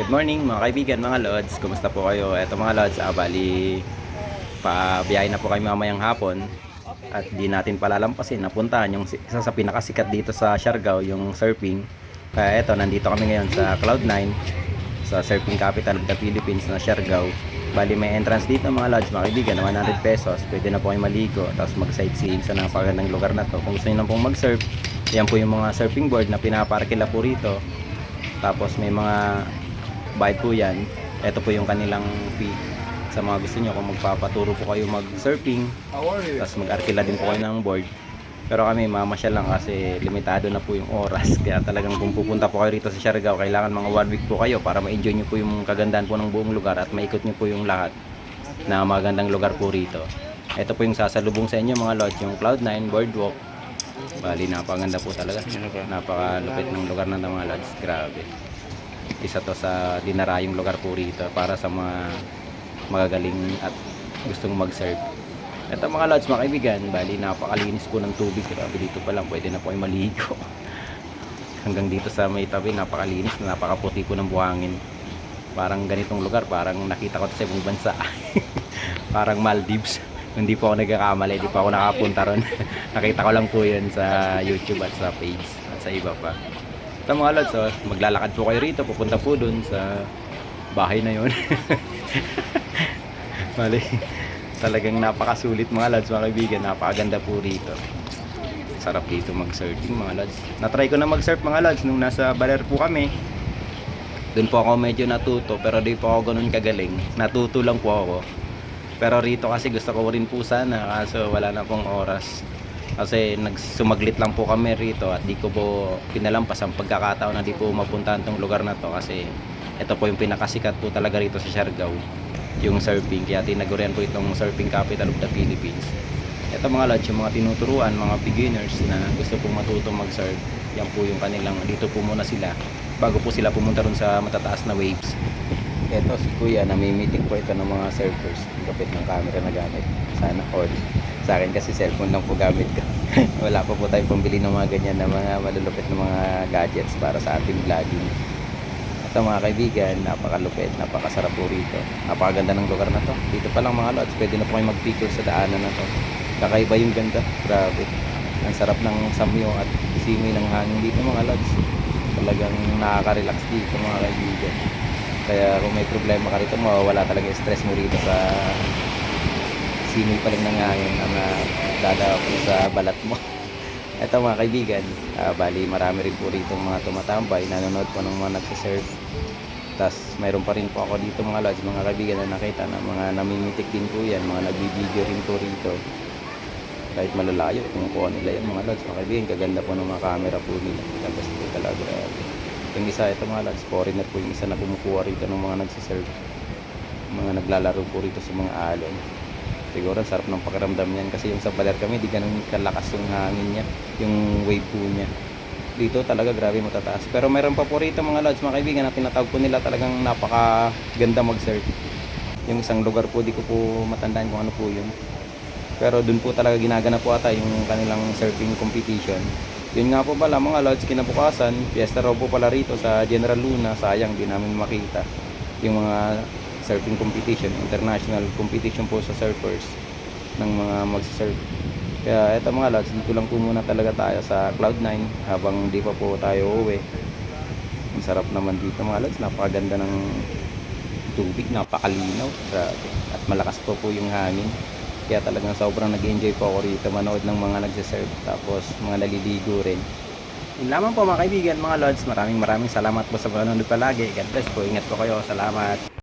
Good morning mga kaibigan, mga lods. Kumusta po kayo? Eto mga lods, ah, bali pabiyahe na po kayo mamayang hapon at di natin palalampasin napuntahan yung isa sa pinakasikat dito sa Siargao, yung surfing. Kaya eto, nandito kami ngayon sa Cloud9 sa surfing capital of the Philippines na Siargao. Bali may entrance dito mga lods, mga kaibigan, 100 pesos. Pwede na po kayo maligo tapos mag-sightseeing sa napakagandang lugar na to. Kung gusto niyo na pong mag-surf, yan po yung mga surfing board na pinaparkila po rito. Tapos may mga bayad po yan. Ito po yung kanilang fee. Sa mga gusto nyo, kung magpapaturo po kayo are you? tapos mag-arkila din po kayo ng board. Pero kami, mamasyal lang kasi limitado na po yung oras. Kaya talagang kung pupunta po kayo rito sa Siargao, kailangan mga one week po kayo para ma-enjoy nyo po yung kagandahan po ng buong lugar at maikot nyo po yung lahat na magandang lugar po rito. Ito po yung sasalubong sa inyo mga lodge, yung Cloud9 Boardwalk. Bali, napakaganda po talaga. Napakalupit ng lugar ng mga lodge. Grabe. Isa to sa dinarayong lugar po rito para sa mga magagaling at gustong mag-surf. Ito mga lodge, mga kaibigan, bali napakalinis po ng tubig. Grabe dito pa lang, pwede na po kayo maligo. Hanggang dito sa may tabi, napakalinis, napakaputi po ng buhangin. Parang ganitong lugar, parang nakita ko sa ibang bansa. parang Maldives. Hindi po ako nagkakamali, hindi pa ako nakapunta ron. Nakita ko lang po yun sa YouTube at sa page at sa iba pa. Ito mga lods, oh, maglalakad po kayo rito, pupunta po dun sa bahay na yun. Mali. Talagang napakasulit mga lods, mga kaibigan. Napakaganda po rito. Sarap dito mag-surfing mga lods. Na-try ko na mag-surf mga lods nung nasa Baler po kami. Doon po ako medyo natuto pero di po ako ganun kagaling. Natuto lang po ako. Pero rito kasi gusto ko rin po sana kaso wala na pong oras. Kasi nagsumaglit lang po kami rito at di ko po pinalampas ang pagkakataon na di po mapuntahan tong lugar na to kasi ito po yung pinakasikat po talaga rito sa Siargao yung surfing. Kaya tinagurian po itong surfing capital of the Philippines. Ito mga lads yung mga tinuturuan mga beginners na gusto pong matutong mag-surf yan po yung kanilang dito po muna sila bago po sila pumunta ron sa matataas na waves. Ito si kuya namimitik po ito ng mga surfers. Ang kapit ng camera na gamit. Sana all sa akin kasi cellphone lang po gamit ko wala pa po tayong pambili ng mga ganyan na mga malulupit na mga gadgets para sa ating vlogging ito mga kaibigan, napakalupit, napakasarap po rito. Napakaganda ng lugar na to. Dito pa lang mga lods, pwede na po kayo mag-picture sa daanan na to. Kakaiba yung ganda, grabe. Ang sarap ng samyo at simoy ng hangin dito mga lods. Talagang nakaka-relax dito mga kaibigan. Kaya kung may problema ka rito, mawawala talaga yung stress mo rito sa simoy pa rin ng hangin na dadako sa balat mo. Ito mga kaibigan, ah, bali marami rin po rito mga tumatambay, nanonood po ng mga nagsiserve. Tapos mayroon pa rin po ako dito mga lods, mga kaibigan na nakita na mga namimitik din po yan, mga nagbibideo rin po rito. Kahit malalayo, kumukuha nila yan mga lods, mga kaibigan, kaganda po ng mga camera po nila. Tapos po talaga. Yung isa ito mga lods, foreigner po yung isa na kumukuha rito ng mga nagsiserve. Mga naglalaro po rito sa mga alon siguro sarap ng pakiramdam niyan kasi yung sa baler kami di ganun kalakas yung hangin niya yung wave po niya. Dito talaga grabe matataas. Pero meron pa po mga lods mga kaibigan na tinatawag po nila talagang napaka ganda mag surf yung isang lugar po di ko po matandaan kung ano po yun. Pero dun po talaga ginagana po ata yung kanilang surfing competition. Yun nga po pala mga lods kinabukasan fiesta raw po pala rito sa General Luna sayang di namin makita yung mga surfing competition, international competition po sa surfers ng mga magsasurf. Kaya eto mga lads, dito lang po muna talaga tayo sa Cloud9 habang di pa po tayo uwi. Ang sarap naman dito mga lads, napakaganda ng tubig, napakalinaw. At malakas po po yung hangin. Kaya talagang sobrang nag-enjoy po ako rito manood ng mga nagsasurf tapos mga naliligo rin. Yun lamang po mga kaibigan, mga lods. Maraming maraming salamat po sa panonood palagi. God bless po. Ingat po kayo. Salamat.